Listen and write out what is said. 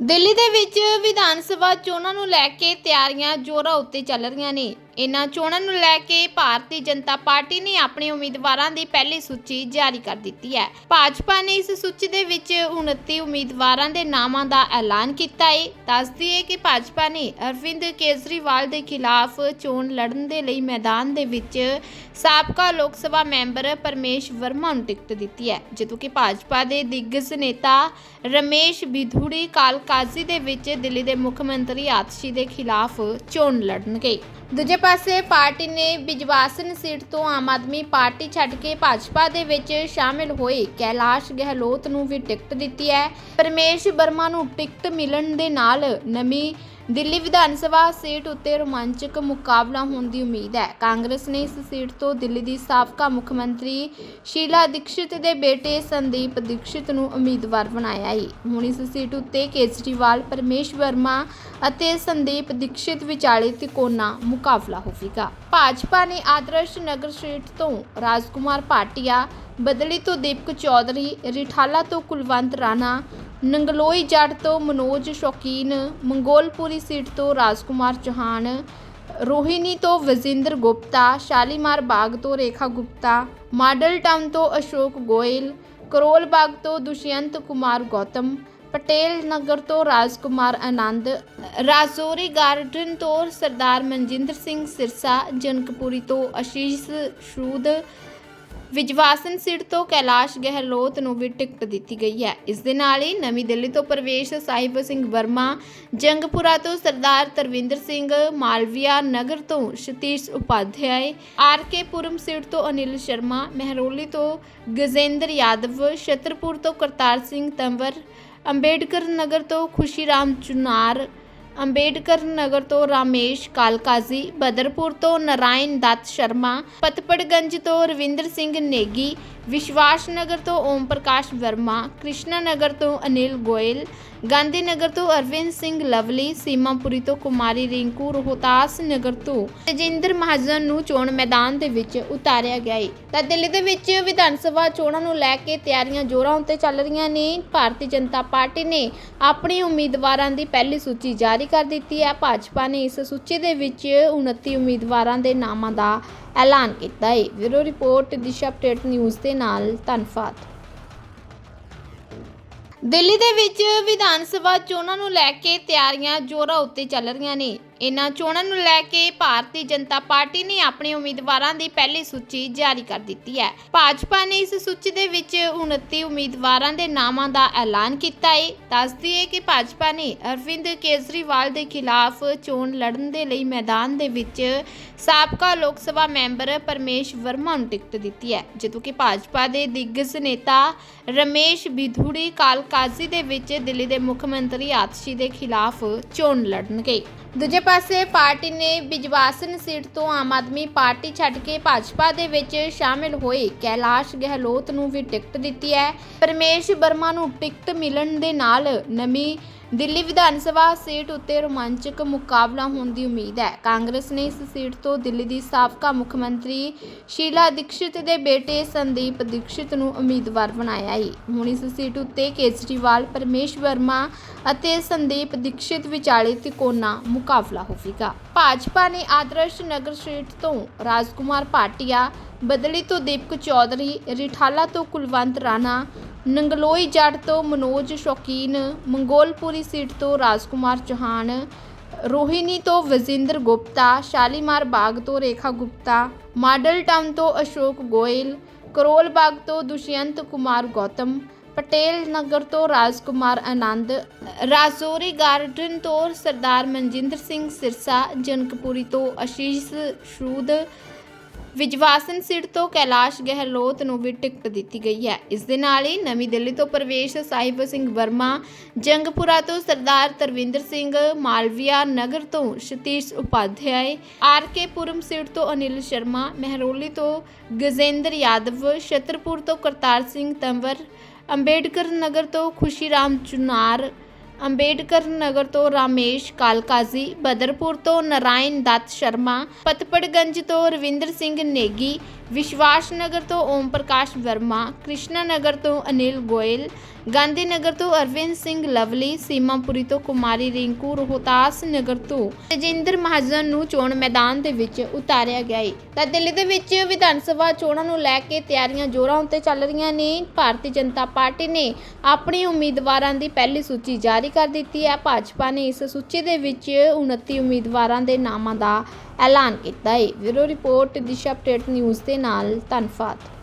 ਦਿੱਲੀ ਦੇ ਵਿੱਚ ਵਿਧਾਨ ਸਭਾ ਚੋਣਾਂ ਨੂੰ ਲੈ ਕੇ ਤਿਆਰੀਆਂ ਜ਼ੋਰਾਂ ਉੱਤੇ ਚੱਲ ਰਹੀਆਂ ਨੇ। ਇਨ੍ਹਾਂ ਚੋਣਾਂ ਨੂੰ ਲੈ ਕੇ ਭਾਰਤੀ ਜਨਤਾ ਪਾਰਟੀ ਨੇ ਆਪਣੇ ਉਮੀਦਵਾਰਾਂ ਦੀ ਪਹਿਲੀ ਸੂਚੀ ਜਾਰੀ ਕਰ ਦਿੱਤੀ ਹੈ। ਭਾਜਪਾ ਨੇ ਇਸ ਸੂਚੀ ਦੇ ਵਿੱਚ 29 ਉਮੀਦਵਾਰਾਂ ਦੇ ਨਾਮਾਂ ਦਾ ਐਲਾਨ ਕੀਤਾ ਹੈ ਦੱਸਦੀ ਹੈ ਕਿ ਭਾਜਪਾ ਨੇ ਅਰਵਿੰਦ ਕੇਜਰੀਵਾਲ ਦੇ ਖਿਲਾਫ ਚੋਣ ਲੜਨ ਦੇ ਲਈ ਮੈਦਾਨ ਦੇ ਵਿੱਚ ਸਾਬਕਾ ਲੋਕ ਸਭਾ ਮੈਂਬਰ ਪਰਮੇਸ਼ ਵਰਮਾ ਨੂੰ ਟਿਕਟ ਦਿੱਤੀ ਹੈ, ਜਦੋਂ ਕਿ ਭਾਜਪਾ ਦੇ ਦਿੱਗਜ ਨੇਤਾ ਰਮੇਸ਼ ਬਿਧੂੜੀ ਕਾਲਕਾਜ਼ੀ ਦੇ ਵਿੱਚ ਦਿੱਲੀ ਦੇ ਮੁੱਖ ਮੰਤਰੀ ਆਤਸ਼ੀ ਦੇ ਖਿਲਾਫ ਚੋਣ ਲੜਨਗੇ। ਦੂਜੇ ਪਾਸੇ ਪਾਰਟੀ ਨੇ ਬਿਜਵਾਸਨ ਸੀਟ ਤੋਂ ਆਮ ਆਦਮੀ ਪਾਰਟੀ ਛੱਡ ਕੇ ਭਾਜਪਾ ਦੇ ਵਿੱਚ ਸ਼ਾਮਿਲ ਹੋਏ। ਕੈਲਾਸ਼ ਗਹਿਲੋਤ ਨੂੰ ਵੀ ਟਿਕਟ ਦਿੱਤੀ ਹੈ। ਪਰਮੇਸ਼ ਵਰਮਾ ਨੂੰ ਟਿਕਟ ਮਿਲਣ ਦੇ ਨਾਲ ਨਵੀਂ ਦਿੱਲੀ ਵਿਧਾਨ ਸਭਾ ਸੀਟ ਉੱਤੇ ਰੋਮਾਂਚਕ ਮੁਕਾਬਲਾ ਹੋਣ ਦੀ ਉਮੀਦ ਹੈ। ਕਾਂਗਰਸ ਨੇ ਇਸ ਸੀਟ ਤੋਂ ਦਿੱਲੀ ਦੀ ਸਾਬਕਾ ਮੁੱਖ ਮੰਤਰੀ ਸ਼ੀਲਾ ਦੀਕਸ਼ਿਤ ਦੇ ਬੇਟੇ ਸੰਦੀਪ ਦੀਕਸ਼ਿਤ ਨੂੰ ਉਮੀਦਵਾਰ ਬਣਾਇਆ ਹੈ ਹੁਣ ਇਸ ਸੀਟ ਉੱਤੇ ਕੇਜਰੀਵਾਲ, ਪਰਮੇਸ਼ ਵਰਮਾ ਅਤੇ ਸੰਦੀਪ ਦੀਕਸ਼ਿਤ ਵਿਚਾਲੇ ਤਿਕੋਨਾ ਮੁਕਾਬਲਾ ਹੋਵੇਗਾ। ਭਾਜਪਾ ਨੇ ਆਦਰਸ਼ ਨਗਰ ਸੀਟ ਤੋਂ ਰਾਜਕੁਮਾਰ ਭਾਟੀਆ, ਬਦਲੀ ਤੋਂ ਦੀਪਕ ਚੌਧਰੀ, ਰਿਠਾਲਾ ਤੋਂ ਕੁਲਵੰਤ ਰਾਣਾ ਨੰਗਲੋਈ ਜੱਟ ਤੋਂ ਮਨੋਜ ਸ਼ੌਕੀਨ, ਮੰਗੋਲਪੁਰੀ ਸੀਟ ਤੋਂ ਰਾਜਕੁਮਾਰ ਚੌਹਾਨ, ਰੋਹਿਣੀ ਤੋਂ ਵਜਿੰਦਰ ਗੁਪਤਾ, ਸ਼ਾਲੀਮਾਰ ਬਾਗ ਤੋਂ ਰੇਖਾ ਗੁਪਤਾ, ਮਾਡਲ ਟਾਊਨ ਤੋਂ ਅਸ਼ੋਕ ਗੋਇਲ, ਕਰੋਲ ਬਾਗ ਤੋਂ ਦੁਸ਼ਯੰਤ ਕੁਮਾਰ ਗੌਤਮ, ਪਟੇਲ ਨਗਰ ਤੋਂ ਰਾਜਕੁਮਾਰ ਆਨੰਦ, ਰਾਜੌਰੀ ਗਾਰਡਨ ਤੋਂ ਸਰਦਾਰ ਮਨਜਿੰਦਰ ਸਿੰਘ ਸਿਰਸਾ, ਜਨਕਪੁਰੀ ਤੋਂ ਆਸ਼ੀਸ਼ ਸ਼ੂਦ ਵਿਜਵਾਸਨ ਸੀਟ ਤੋਂ ਕੈਲਾਸ਼ ਗਹਿਲੋਤ ਨੂੰ ਵੀ ਟਿਕਟ ਦਿੱਤੀ ਗਈ ਹੈ। ਇਸ ਦੇ ਨਾਲ ਹੀ ਨਵੀਂ ਦਿੱਲੀ ਤੋਂ ਪ੍ਰਵੇਸ਼ ਸਾਹਿਬ ਸਿੰਘ ਵਰਮਾ, ਜੰਗਪੁਰਾ ਤੋਂ ਸਰਦਾਰ ਤਰਵਿੰਦਰ ਸਿੰਘ, ਮਾਲਵੀਆ ਨਗਰ ਤੋਂ Satish Upadhyay, R K Puram seat ਤੋਂ ਅਨਿਲ ਸ਼ਰਮਾ, ਮਹਿਰੋਲੀ ਤੋਂ ਗਜੇਂਦਰ ਯਾਦਵ, ਛਤਰਪੁਰ ਤੋਂ ਕਰਤਾਰ ਸਿੰਘ ਤੰਵਰ, ਅੰਬੇਡਕਰ ਨਗਰ ਤੋਂ ਖੁਸ਼ੀਰਾਮ ਚੁਨਾਰ ਅੰਬੇਡਕਰ ਨਗਰ ਤੋਂ ਰਾਮੇਸ਼ ਕਾਲਕਾਜ਼ੀ, ਬਦਰਪੁਰ ਤੋਂ ਨਰਾਇਣ ਦੱਤ ਸ਼ਰਮਾ, ਪਤਪੜਗੰਜ ਤੋਂ ਰਵਿੰਦਰ ਸਿੰਘ ਨੇਗੀ ਵਿਸ਼ਵਾਸ ਨਗਰ ਤੋਂ ਓਮ ਪ੍ਰਕਾਸ਼ ਵਰਮਾ ਕ੍ਰਿਸ਼ਨਾ ਨਗਰ ਤੋਂ ਅਨਿਲ ਗੋਇਲ ਗਾਂਧੀ ਨਗਰ ਤੋਂ ਅਰਵਿੰਦ ਸਿੰਘ ਲਵਲੀ, ਸੀਮਾਪੁਰੀ ਤੋਂ ਕੁਮਾਰੀ ਰਿੰਕੂ ਰੋਹਤਾਸ ਨਗਰ ਤੋਂ ਤੇਜਿੰਦਰ ਮਹਾਜਨ ਨੂੰ ਚੋਣ ਮੈਦਾਨ ਦੇ ਵਿੱਚ ਉਤਾਰਿਆ ਗਿਆ ਹੈ ਤਾਂ ਦਿੱਲੀ ਦੇ ਵਿੱਚ ਵਿਧਾਨ ਸਭਾ ਚੋਣਾਂ ਨੂੰ ਲੈ ਕੇ ਤਿਆਰੀਆਂ ਜ਼ੋਰਾਂ ਉੱਤੇ ਚੱਲ ਰਹੀਆਂ ਨੇ। ਭਾਰਤੀ ਜਨਤਾ ਪਾਰਟੀ ਨੇ ਆਪਣੇ ਉਮੀਦਵਾਰਾਂ ਦੀ ਪਹਿਲੀ ਸੂਚੀ ਜਾਰੀ ਕਰ ਦਿੱਤੀ ਹੈ। ਭਾਜਪਾ ਨੇ ਇਸ ਸੂਚੀ ਦੇ ਵਿੱਚ 29 ਉਮੀਦਵਾਰਾਂ ਦੇ ਨਾਮਾਂ ਦਾ ਐਲਾਨ ਕੀਤਾ ਹੈ bureau report, Disha update, news ਦੇ ਨਾਲ ਧੰਨਵਾਦ। ਦਿੱਲੀ ਦੇ ਵਿੱਚ ਵਿਧਾਨ ਸਭਾ ਚੋਣਾਂ ਨੂੰ ਲੈ ਕੇ ਤਿਆਰੀਆਂ ਜ਼ੋਰਾਂ ਉੱਤੇ ਚੱਲ ਰਹੀਆਂ ਨੇ। ਇਨ੍ਹਾਂ ਚੋਣਾਂ ਨੂੰ ਲੈ ਕੇ ਭਾਰਤੀ ਜਨਤਾ ਪਾਰਟੀ ਨੇ ਆਪਣੇ ਉਮੀਦਵਾਰਾਂ ਦੀ ਪਹਿਲੀ ਸੂਚੀ ਜਾਰੀ ਕਰ ਦਿੱਤੀ ਹੈ। ਭਾਜਪਾ ਨੇ ਇਸ ਸੂਚੀ ਦੇ ਵਿੱਚ 29 ਉਮੀਦਵਾਰਾਂ ਦੇ ਨਾਮਾਂ ਦਾ ਐਲਾਨ ਕੀਤਾ ਹੈ ਦੱਸਦੀ ਹੈ ਕਿ ਭਾਜਪਾ ਨੇ ਅਰਵਿੰਦ ਕੇਜਰੀਵਾਲ ਦੇ ਖਿਲਾਫ ਚੋਣ ਲੜਨ ਦੇ ਲਈ ਮੈਦਾਨ ਦੇ ਵਿੱਚ ਸਾਬਕਾ ਲੋਕ ਸਭਾ ਮੈਂਬਰ ਪਰਮੇਸ਼ ਵਰਮਾ ਨੂੰ ਟਿਕਟ ਦਿੱਤੀ ਹੈ ਜਦੋਂ ਕਿ ਭਾਜਪਾ ਦੇ ਦਿੱਗਜ ਨੇਤਾ ਰਮੇਸ਼ ਬਿਧੂੜੀ ਕਾਲਕਾਜ਼ੀ ਦੇ ਵਿੱਚ ਦਿੱਲੀ ਦੇ ਮੁੱਖ ਮੰਤਰੀ ਆਤਸ਼ੀ ਦੇ ਖਿਲਾਫ ਚੋਣ ਲੜਨਗੇ। ਦੂਜੇ ਪਾਸੇ ਪਾਰਟੀ ਨੇ ਬਿਜਵਾਸਨ ਸੀਟ ਤੋਂ ਆਮ ਆਦਮੀ ਪਾਰਟੀ ਛੱਡ ਕੇ ਭਾਜਪਾ ਦੇ ਵਿੱਚ ਸ਼ਾਮਿਲ ਹੋਏ। ਕੈਲਾਸ਼ ਗਹਿਲੋਤ ਨੂੰ ਵੀ ਟਿਕਟ ਦਿੱਤੀ ਹੈ। ਪਰਮੇਸ਼ ਵਰਮਾ ਨੂੰ ਟਿਕਟ ਮਿਲਣ ਦੇ ਨਾਲ ਨਵੀਂ ਦਿੱਲੀ ਵਿਧਾਨ ਸਭਾ ਸੀਟ ਉੱਤੇ ਰੋਮਾਂਚਕ ਮੁਕਾਬਲਾ ਹੋਣ ਦੀ ਉਮੀਦ ਹੈ। ਕਾਂਗਰਸ ਨੇ ਇਸ ਸੀਟ ਤੋਂ ਦਿੱਲੀ ਦੀ ਸਾਬਕਾ ਮੁੱਖ ਮੰਤਰੀ ਸ਼ੀਲਾ ਦੀਕਸ਼ਿਤ ਦੇ ਬੇਟੇ ਸੰਦੀਪ ਦੀਕਸ਼ਿਤ ਨੂੰ ਉਮੀਦਵਾਰ ਬਣਾਇਆ ਹੈ। ਹੁਣ ਇਸ ਸੀਟ ਉੱਤੇ ਕੇਜਰੀਵਾਲ, ਪਰਮੇਸ਼ ਵਰਮਾ ਅਤੇ ਸੰਦੀਪ ਦੀਕਸ਼ਿਤ ਵਿਚਾਲੇ ਤਿਕੋਨਾ ਮੁਕਾਬਲਾ ਹੋਵੇਗਾ। ਭਾਜਪਾ ਨੇ ਆਦਰਸ਼ ਨਗਰ ਸੀਟ ਤੋਂ ਰਾਜਕੁਮਾਰ ਭਾਟੀਆ ਬਦਲੀ ਤੋਂ ਦੀਪਕ ਚੌਧਰੀ, ਰਿਠਾਲਾ ਤੋਂ ਕੁਲਵੰਤ ਰਾਣਾ ਨੰਗਲੋਈ ਜੱਟ ਤੋਂ ਮਨੋਜ ਸ਼ੌਕੀਨ, ਮੰਗੋਲਪੁਰੀ ਸੀਟ ਤੋਂ ਰਾਜਕੁਮਾਰ ਚੌਹਾਨ, ਰੋਹਿਣੀ ਤੋਂ ਵਜਿੰਦਰ ਗੁਪਤਾ, ਸ਼ਾਲੀਮਾਰ ਬਾਗ ਤੋਂ ਰੇਖਾ ਗੁਪਤਾ, ਮਾਡਲ ਟਾਊਨ ਤੋਂ ਅਸ਼ੋਕ ਗੋਇਲ, ਕਰੋਲ ਬਾਗ ਤੋਂ ਦੁਸ਼ਯੰਤ ਕੁਮਾਰ ਗੌਤਮ, ਪਟੇਲ ਨਗਰ ਤੋਂ ਰਾਜਕੁਮਾਰ ਆਨੰਦ, ਰਾਜੌਰੀ ਗਾਰਡਨ ਤੋਂ ਸਰਦਾਰ ਮਨਜਿੰਦਰ ਸਿੰਘ ਸਿਰਸਾ, ਜਨਕਪੁਰੀ ਤੋਂ ਆਸ਼ੀਸ਼ ਸ਼ੂਦ ਵਿਜਵਾਸਨ ਸੀਟ ਤੋਂ ਕੈਲਾਸ਼ ਗਹਿਲੋਤ ਨੂੰ ਵੀ ਟਿਕਟ ਦਿੱਤੀ ਗਈ ਹੈ। ਇਸ ਦੇ ਨਾਲ ਹੀ ਨਵੀਂ ਦਿੱਲੀ ਤੋਂ ਪ੍ਰਵੇਸ਼ ਸਾਹਿਬ ਸਿੰਘ ਵਰਮਾ, ਜੰਗਪੁਰਾ ਤੋਂ ਸਰਦਾਰ ਤਰਵਿੰਦਰ ਸਿੰਘ, ਮਾਲਵੀਆ ਨਗਰ ਤੋਂ Satish Upadhyay, R K Puram seat ਤੋਂ ਅਨਿਲ ਸ਼ਰਮਾ, ਮਹਿਰੋਲੀ ਤੋਂ ਗਜੇਂਦਰ ਯਾਦਵ, ਛਤਰਪੁਰ ਤੋਂ ਕਰਤਾਰ ਸਿੰਘ ਤੰਵਰ, ਅੰਬੇਡਕਰ ਨਗਰ ਤੋਂ ਖੁਸ਼ੀਰਾਮ ਚੁਨਾਰ ਅੰਬੇਡਕਰ ਨਗਰ ਤੋਂ ਰਾਮੇਸ਼ ਕਾਲਕਾਜ਼ੀ, ਬਦਰਪੁਰ ਤੋਂ ਨਰਾਇਣ ਦੱਤ ਸ਼ਰਮਾ, ਪਤਪੜਗੰਜ ਤੋਂ ਰਵਿੰਦਰ ਸਿੰਘ ਨੇਗੀ ਵਿਸ਼ਵਾਸ ਨਗਰ ਤੋਂ ਓਮ ਪ੍ਰਕਾਸ਼ ਵਰਮਾ, ਕ੍ਰਿਸ਼ਨਾ ਨਗਰ ਤੋਂ ਅਨਿਲ ਗੋਇਲ, ਗਾਂਧੀ ਨਗਰ ਤੋਂ ਅਰਵਿੰਦ ਸਿੰਘ ਲਵਲੀ, ਸੀਮਾਪੁਰੀ ਤੋਂ ਕੁਮਾਰੀ ਰਿੰਕੂ, ਰੋਹਤਾਸ ਨਗਰ ਤੋਂ ਤੇਜਿੰਦਰ ਮਹਾਜਨ ਨੂੰ ਚੋਣ ਮੈਦਾਨ ਦੇ ਵਿੱਚ ਉਤਾਰਿਆ ਗਿਆ ਹੈ ਤਾਂ ਦਿੱਲੀ ਦੇ ਵਿੱਚ ਵਿਧਾਨ ਸਭਾ ਚੋਣਾਂ ਨੂੰ ਲੈ ਕੇ ਤਿਆਰੀਆਂ ਜ਼ੋਰਾਂ ਉੱਤੇ ਚੱਲ ਰਹੀਆਂ ਨੇ। ਭਾਰਤੀ ਜਨਤਾ ਪਾਰਟੀ ਨੇ ਆਪਣੇ ਉਮੀਦਵਾਰਾਂ ਦੀ ਪਹਿਲੀ ਸੂਚੀ ਜਾਰੀ ਕਰ ਦਿੱਤੀ ਹੈ। ਭਾਜਪਾ ਨੇ ਇਸ ਸੂਚੀ ਦੇ ਵਿੱਚ 29 ਉਮੀਦਵਾਰਾਂ ਦੇ ਨਾਮਾਂ ਦਾ ਐਲਾਨ ਕੀਤਾ ਹੈ bureau report, Disha update news 'ਤੇ ਦੇ ਨਾਲ ਧੰਨਵਾਦ।